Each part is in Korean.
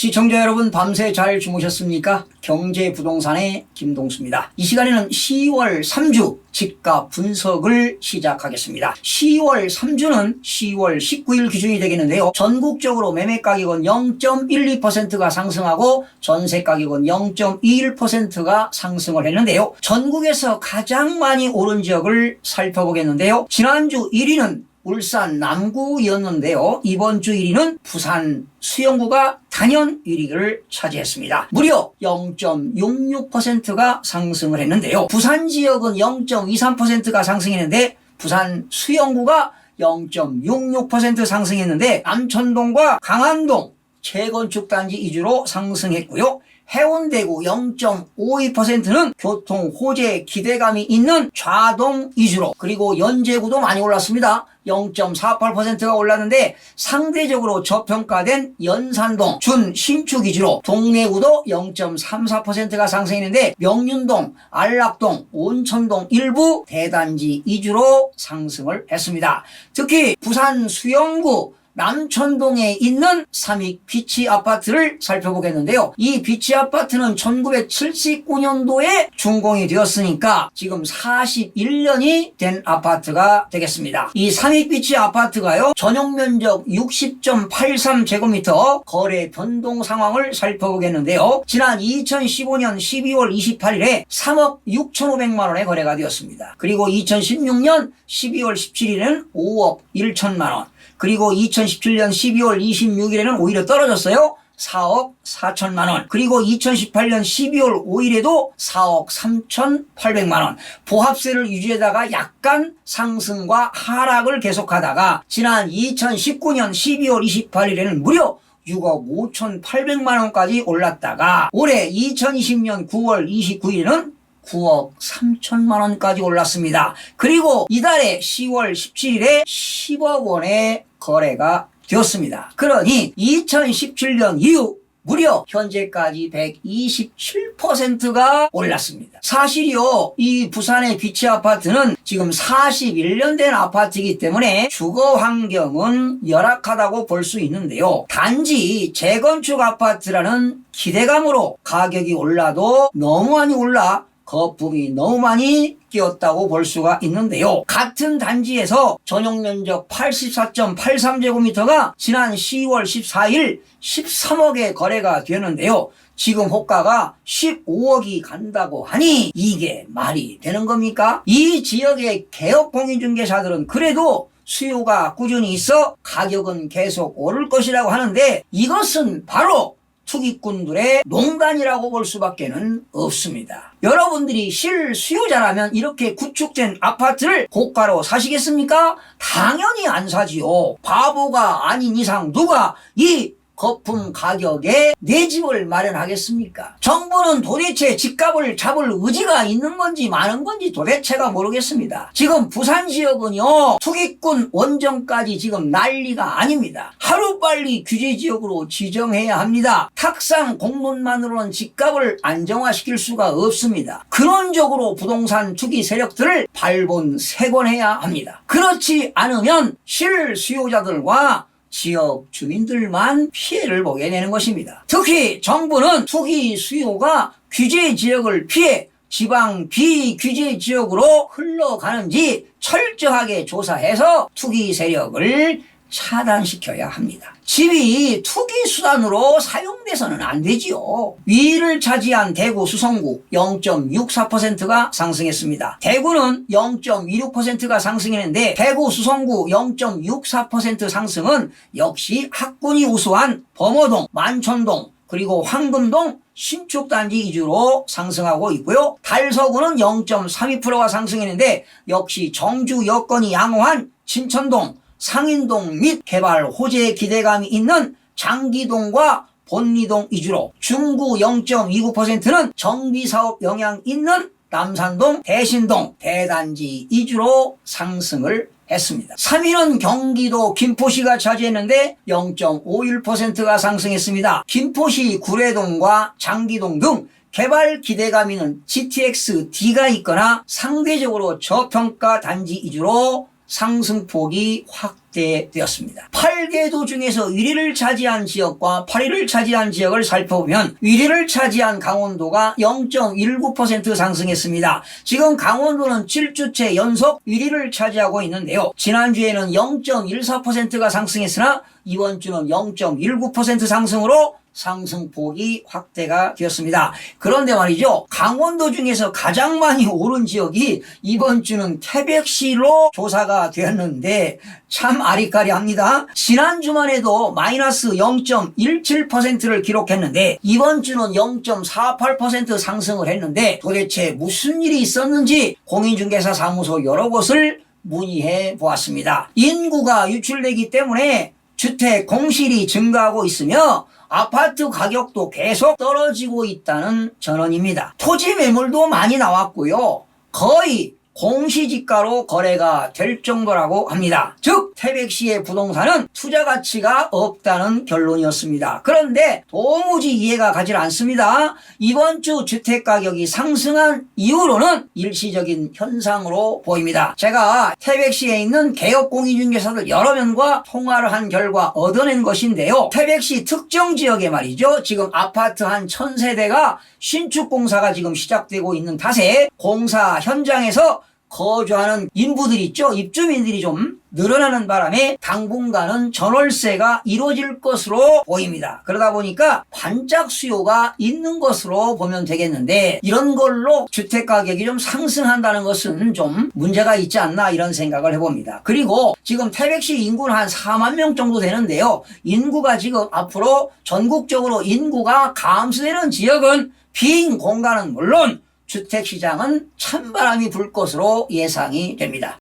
시청자 여러분 밤새 잘 주무셨습니까? 경제 부동산의 김동수입니다. 이 시간에는 10월 3주 집값 분석을 시작하겠습니다. 10월 3주는 10월 19일 기준이 되겠는데요. 전국적으로 매매 가격은 0.12%가 상승하고 전세 가격은 0.21%가 상승을 했는데요. 전국에서 가장 많이 오른 지역을 살펴보겠는데요. 지난주 1위는 울산 남구였는데요. 이번 주 1위는 부산 수영구가 단연 1위를 차지했습니다. 무려 0.66%가 상승을 했는데요. 부산 지역은 0.23%가 상승했는데 부산 수영구가 0.66% 상승했는데 남천동과 강안동 재건축 단지 위주로 상승했고요. 해운대구 0.52%는 교통 호재 기대감이 있는 좌동 위주로 그리고 연제구도 많이 올랐습니다. 0.48%가 올랐는데 상대적으로 저평가된 연산동 준 신축 위주로 동래구도 0.34%가 상승했는데 명륜동, 안락동, 온천동 일부 대단지 위주로 상승을 했습니다. 특히 부산 수영구 남천동에 있는 삼익 비치 아파트를 살펴보겠는데요. 이 비치 아파트는 1979년도에 준공이 되었으니까 지금 41년이 된 아파트가 되겠습니다. 이 삼익 비치 아파트가요. 전용 면적 60.83제곱미터 거래 변동 상황을 살펴보겠는데요. 지난 2015년 12월 28일에 3억 6,500만 원에 거래가 되었습니다. 그리고 2016년 12월 17일에는 5억 1천만 원. 그리고 2017년 12월 26일에는 오히려 떨어졌어요. 4억 4천만 원. 그리고 2018년 12월 5일에도 4억 3,800만 원. 보합세를 유지하다가 약간 상승과 하락을 계속하다가 지난 2019년 12월 28일에는 무려 6억 5,800만 원까지 올랐다가 올해 2020년 9월 29일에는 9억 3천만 원까지 올랐습니다. 그리고 이달에 10월 17일에 10억 원의 거래가 되었습니다. 그러니 2017년 이후 무려 현재까지 127%가 올랐습니다. 사실이요, 이 부산의 비치 아파트는 지금 41년 된 아파트이기 때문에 주거 환경은 열악하다고 볼 수 있는데요. 단지 재건축 아파트라는 기대감으로 가격이 올라도 너무 많이 올라 거품이 너무 많이 끼었다고 볼 수가 있는데요. 같은 단지에서 전용 면적 84.83제곱미터가 지난 10월 14일 13억에 거래가 되는데요. 지금 호가가 15억이 간다고 하니 이게 말이 되는 겁니까? 이 지역의 개업 공인중개사들은 그래도 수요가 꾸준히 있어 가격은 계속 오를 것이라고 하는데 이것은 바로 투기꾼들의 농단이라고 볼 수밖에 는 없습니다. 여러분들이 실수요자라면 이렇게 구축된 아파트를 고가로 사시겠습니까? 당연히 안 사지요. 바보가 아닌 이상 누가 이 거품 가격에 내 집을 마련하겠습니까? 정부는 도대체 집값을 잡을 의지가 있는 건지 많은 건지 도대체가 모르겠습니다. 지금 부산 지역은요, 투기꾼 원정까지 지금 난리가 아닙니다. 하루빨리 규제 지역으로 지정해야 합니다. 탁상 공론만으로는 집값을 안정화시킬 수가 없습니다. 근원적으로 부동산 투기 세력들을 발본 세권해야 합니다. 그렇지 않으면 실수요자들과 지역 주민들만 피해를 보게 되는 것입니다. 특히 정부는 투기 수요가 규제 지역을 피해 지방 비규제 지역으로 흘러가는지 철저하게 조사해서 투기 세력을 차단시켜야 합니다. 집이 투기 수단으로 사용돼서는 안 되지요. 위를 차지한 대구 수성구 0.64%가 상승했습니다. 대구는 0.26%가 상승했는데 대구 수성구 0.64% 상승은 역시 학군이 우수한 범어동, 만촌동, 그리고 황금동 신축단지 위주로 상승하고 있고요. 달서구는 0.32%가 상승했는데 역시 정주 여건이 양호한 진천동, 상인동 및 개발 호재 기대감이 있는 장기동과 본리동 위주로 중구 0.29%는 정비사업 영향 있는 남산동, 대신동, 대단지 위주로 상승을 했습니다. 3위는 경기도 김포시가 차지했는데 0.51%가 상승했습니다. 김포시 구례동과 장기동 등 개발 기대감 있는 GTX D가 있거나 상대적으로 저평가 단지 위주로 상승폭이 확대되었습니다. 8개도 중에서 1위를 차지한 지역과 8위를 차지한 지역을 살펴보면 1위를 차지한 강원도가 0.19% 상승했습니다. 지금 강원도는 7주째 연속 1위를 차지하고 있는데요. 지난주에는 0.14%가 상승했으나 이번 주는 0.19% 상승으로 상승폭이 확대가 되었습니다. 그런데 말이죠. 강원도 중에서 가장 많이 오른 지역이 이번 주는 태백시로 조사가 되었는데 참 아리까리합니다. 지난 주만 해도 마이너스 0.17%를 기록했는데 이번 주는 0.48% 상승을 했는데 도대체 무슨 일이 있었는지 공인중개사 사무소 여러 곳을 문의해 보았습니다. 인구가 유출되기 때문에 주택 공실이 증가하고 있으며 아파트 가격도 계속 떨어지고 있다는 전언입니다. 토지 매물도 많이 나왔고요. 거의 공시지가로 거래가 될 정도라고 합니다. 즉 태백시의 부동산은 투자 가치가 없다는 결론이었습니다. 그런데 도무지 이해가 가질 않습니다. 이번 주 주택 가격이 상승한 이유로는 일시적인 현상으로 보입니다. 제가 태백시에 있는 개업 공인중개사들 여러 명과 통화를 한 결과 얻어낸 것인데요. 태백시 특정 지역에 말이죠. 지금 아파트 한 천세대가 신축 공사가 지금 시작되고 있는 탓에 공사 현장에서 거주하는 인부들이 있죠. 입주민들이 좀 늘어나는 바람에 당분간은 전월세가 이루어질 것으로 보입니다. 그러다 보니까 반짝 수요가 있는 것으로 보면 되겠는데 이런 걸로 주택 가격이 좀 상승한다는 것은 좀 문제가 있지 않나 이런 생각을 해봅니다. 그리고 지금 태백시 인구는 한 4만 명 정도 되는데요. 인구가 지금 앞으로 전국적으로 인구가 감소되는 지역은 빈 공간은 물론 주택시장은 찬바람이 불 것으로 예상이 됩니다.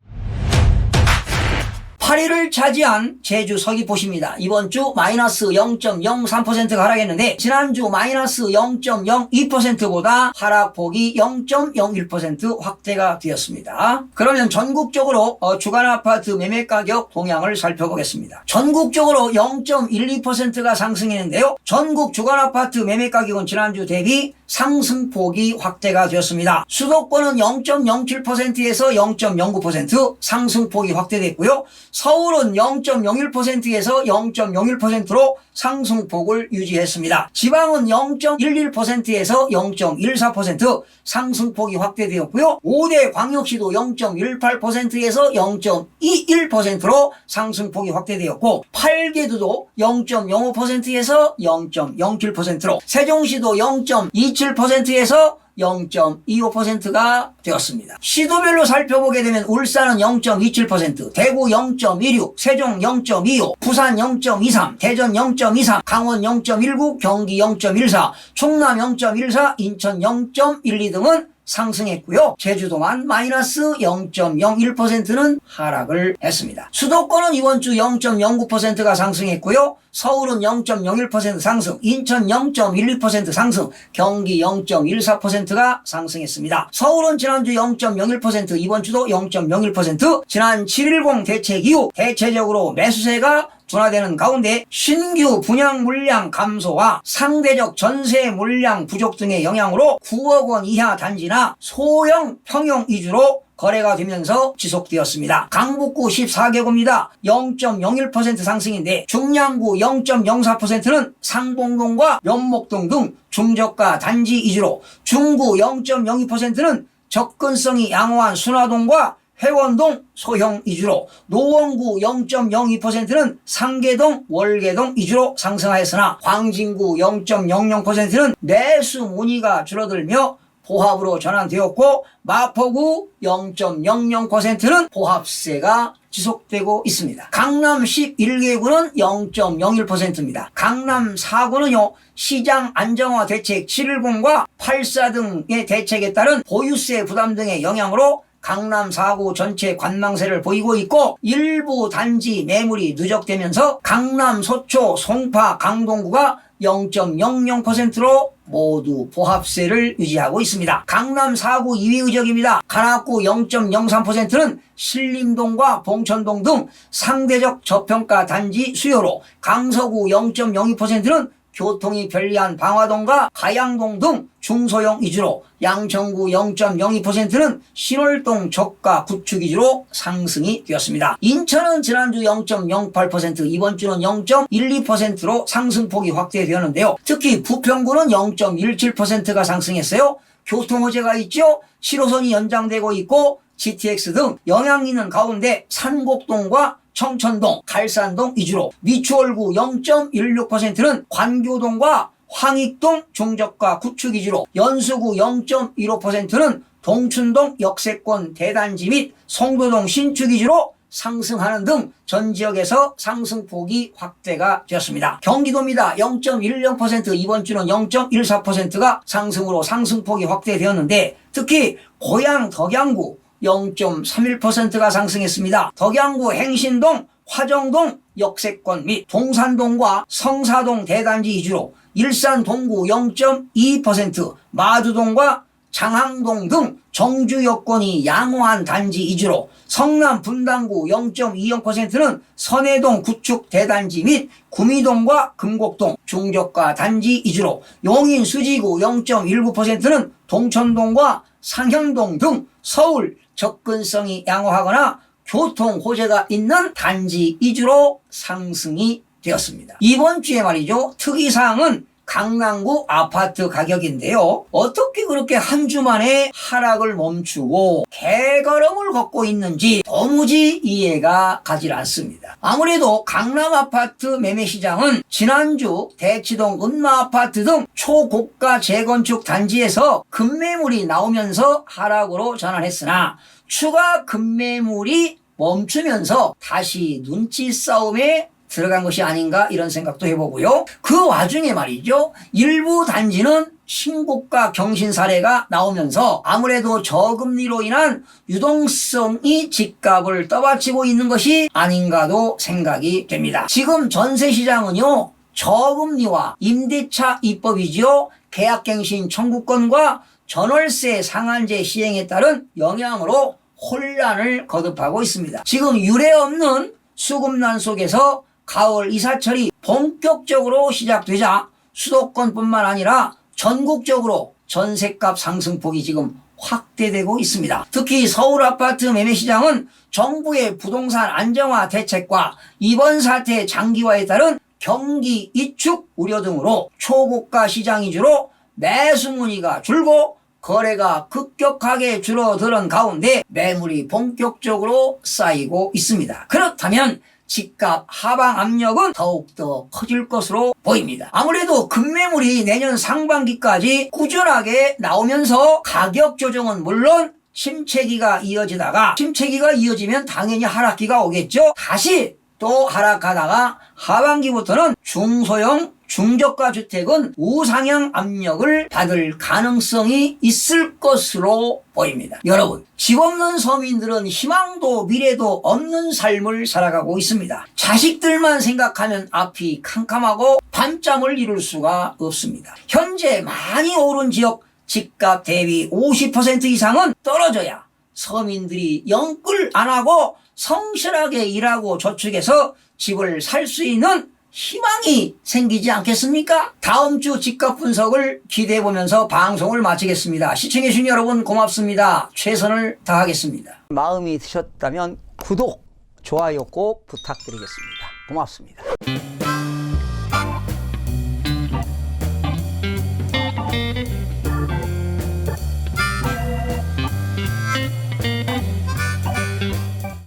8위를 차지한 제주 서귀포시입니다. 이번 주 마이너스 0.03%가 하락했는데 지난주 마이너스 0.02%보다 하락폭이 0.01% 확대가 되었습니다. 그러면 전국적으로 어, 주간 아파트 매매 가격 동향을 살펴보겠습니다. 전국적으로 0.12%가 상승했는데요. 전국 주간 아파트 매매 가격은 지난주 대비 상승폭이 확대가 되었습니다. 수도권은 0.07%에서 0.09% 상승폭이 확대됐고요. 서울은 0.01%에서 0.01%로 상승폭을 유지했습니다. 지방은 0.11%에서 0.14% 상승폭이 확대되었고요. 5대 광역시도 0.18%에서 0.21%로 상승폭이 확대되었고 8개도도 0.05%에서 0.07%로 세종시도 0.27%에서 0.25%가 되었습니다. 시도별로 살펴보게 되면 울산은 0.27%, 대구 0.16, 세종 0.25, 부산 0.23, 대전 0.23, 강원 0.19, 경기 0.14, 충남 0.14, 인천 0.12 등은 상승했고요. 제주도만 마이너스 0.01%는 하락을 했습니다. 수도권은 이번 주 0.09%가 상승했고요. 서울은 0.01% 상승, 인천 0.12% 상승, 경기 0.14%가 상승했습니다. 서울은 지난주 0.01%, 이번 주도 0.01%, 지난 7.10 대책 이후 대체적으로 매수세가 둔화되는 가운데 신규 분양 물량 감소와 상대적 전세 물량 부족 등의 영향으로 9억 원 이하 단지나 소형 평형 위주로 거래가 되면서 지속되었습니다. 강북구 14개구입니다. 0.01% 상승인데 중량구 0.04%는 상봉동과 연목동 등 중저가 단지 위주로 중구 0.02%는 접근성이 양호한 순화동과 회원동 소형 위주로 노원구 0.02%는 상계동 월계동 위주로 상승하였으나 광진구 0.00%는 매수 문의가 줄어들며 보합으로 전환되었고 마포구 0.00%는 보합세가 지속되고 있습니다. 강남 11개구는 0.01%입니다. 강남 4구는요 시장 안정화 대책 710과 84 등의 대책에 따른 보유세 부담 등의 영향으로 강남 4구 전체 관망세를 보이고 있고 일부 단지 매물이 누적되면서 강남 소초 송파 강동구가 0.00%로 모두 보합세를 유지하고 있습니다. 강남 4구 2위 의적입니다. 관악구 0.03%는 신림동과 봉천동 등 상대적 저평가 단지 수요로 강서구 0.02%는 교통이 편리한 방화동과 가양동 등 중소형 위주로 양천구 0.02%는 신월동 저가 구축 위주로 상승이 되었습니다. 인천은 지난주 0.08% 이번 주는 0.12%로 상승폭이 확대되었는데요. 특히 부평구는 0.17%가 상승했어요. 교통 호재가 있죠. 7호선이 연장되고 있고 GTX 등 영향 있는 가운데 산곡동과 청천동, 갈산동 위주로 미추홀구 0.16%는 관교동과 황익동 중저가 구축 위주로 연수구 0.15%는 동춘동 역세권 대단지 및 송도동 신축 위주로 상승하는 등 전 지역에서 상승폭이 확대가 되었습니다. 경기도입니다. 0.10% 이번 주는 0.14%가 상승으로 상승폭이 확대되었는데 특히 고양 덕양구 0.31%가 상승했습니다. 덕양구 행신동, 화정동 역세권 및 동산동과 성사동 대단지 위주로 일산 동구 0.2%, 마두동과 장항동 등 정주 여건이 양호한 단지 위주로 성남 분당구 0.20%는 선해동 구축 대단지 및 구미동과 금곡동 중저가 단지 위주로 용인 수지구 0.19%는 동천동과 상현동 등 서울 접근성이 양호하거나 교통 호재가 있는 단지 위주로 상승이 되었습니다. 이번 주에 말이죠. 특이사항은 강남구 아파트 가격인데요. 어떻게 그렇게 한 주 만에 하락을 멈추고 개걸음을 걷고 있는지 도무지 이해가 가질 않습니다. 아무래도 강남 아파트 매매 시장은 지난주 대치동 은마 아파트 등 초고가 재건축 단지에서 급매물이 나오면서 하락으로 전환했으나 추가 급매물이 멈추면서 다시 눈치 싸움에 들어간 것이 아닌가 이런 생각도 해보고요. 그 와중에 말이죠. 일부 단지는 신고가 경신 사례가 나오면서 아무래도 저금리로 인한 유동성이 집값을 떠받치고 있는 것이 아닌가도 생각이 됩니다. 지금 전세 시장은요. 저금리와 임대차 입법이지요. 계약갱신 청구권과 전월세 상한제 시행에 따른 영향으로 혼란을 거듭하고 있습니다. 지금 유례 없는 수급난 속에서 가을 이사철이 본격적으로 시작되자 수도권뿐만 아니라 전국적으로 전세값 상승폭이 지금 확대되고 있습니다. 특히 서울 아파트 매매 시장은 정부의 부동산 안정화 대책과 이번 사태 장기화에 따른 경기 이축 우려 등으로 초고가 시장 위주로 매수 문의가 줄고 거래가 급격하게 줄어드는 가운데 매물이 본격적으로 쌓이고 있습니다. 그렇다면 집값 하방 압력은 더욱더 커질 것으로 보입니다. 아무래도 급매물이 내년 상반기까지 꾸준하게 나오면서 가격 조정은 물론 침체기가 이어지다가 침체기가 이어지면 당연히 하락기가 오겠죠. 다시 또 하락하다가 하반기부터는 중소형 중저가 주택은 우상향 압력을 받을 가능성이 있을 것으로 보입니다. 여러분, 집 없는 서민들은 희망도 미래도 없는 삶을 살아가고 있습니다. 자식들만 생각하면 앞이 캄캄하고 밤잠을 이룰 수가 없습니다. 현재 많이 오른 지역 집값 대비 50% 이상은 떨어져야 서민들이 영끌 안 하고 성실하게 일하고 저축해서 집을 살 수 있는 희망이 생기지 않겠습니까? 다음 주 집값 분석을 기대해 보면서 방송을 마치겠습니다. 시청해 주신 여러분 고맙습니다. 최선을 다하겠습니다. 마음이 드셨다면 구독, 좋아요 꼭 부탁드리겠습니다. 고맙습니다.